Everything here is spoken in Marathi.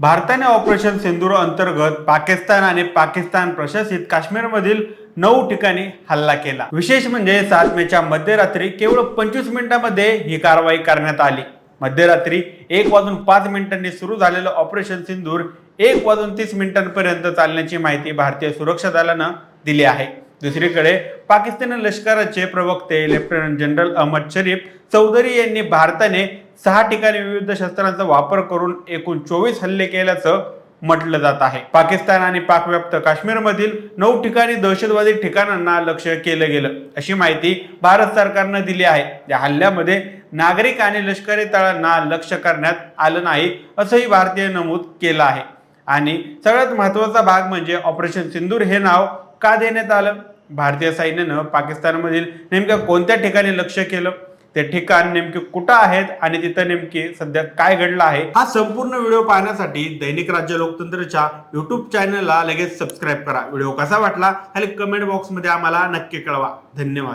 भारताने ऑपरेशन सिंदूर अंतर्गत पाकिस्तान आणि पाकिस्तान प्रशासित काश्मीरमधील नऊ ठिकाणी हल्ला केला. विशेष म्हणजे सात मेच्या मध्यरात्री केवळ पंचवीस मिनिटांमध्ये ही कारवाई करण्यात आली. मध्यरात्री एक वाजून पाच मिनिटांनी सुरू झालेलं ऑपरेशन सिंदूर एक वाजून तीस मिनिटांपर्यंत चालण्याची माहिती भारतीय सुरक्षा दलानं दिली आहे. दुसरीकडे पाकिस्तानी लष्कराचे प्रवक्ते लेफ्टनंट जनरल अहमद शरीफ चौधरी यांनी भारताने सहा ठिकाणी विविध शस्त्रांचा वापर करून एकूण चोवीस हल्ले केल्याचं म्हटलं जात आहे. पाकिस्तान आणि पाकव्याप्त काश्मीरमधील नऊ ठिकाणी दहशतवादी ठिकाणांना लक्ष केलं गेलं. अशी माहिती भारत सरकारनं दिली आहे. या हल्ल्यामध्ये नागरिक आणि लष्करी तळांना लक्ष करण्यात आलं नाही असंही भारतीय नमूद केलं आहे. आणि सगळ्यात महत्त्वाचा भाग म्हणजे ऑपरेशन सिंदूर हे नाव का देण्यात आलं? भारतीय सैन्यानं पाकिस्तानमधील नेमक्या कोणत्या ठिकाणी लक्ष केलं? ते ठिकाण नेमके कुठं आहेत आणि तिथं नेमके सध्या काय घडलं आहे हा संपूर्ण व्हिडिओ पाहण्यासाठी दैनिक राज्य लोकतंत्रच्या युट्यूब चॅनलला लगेच सबस्क्राईब करा. व्हिडिओ कसा वाटला खाली कमेंट बॉक्समध्ये आम्हाला नक्की कळवा. धन्यवाद.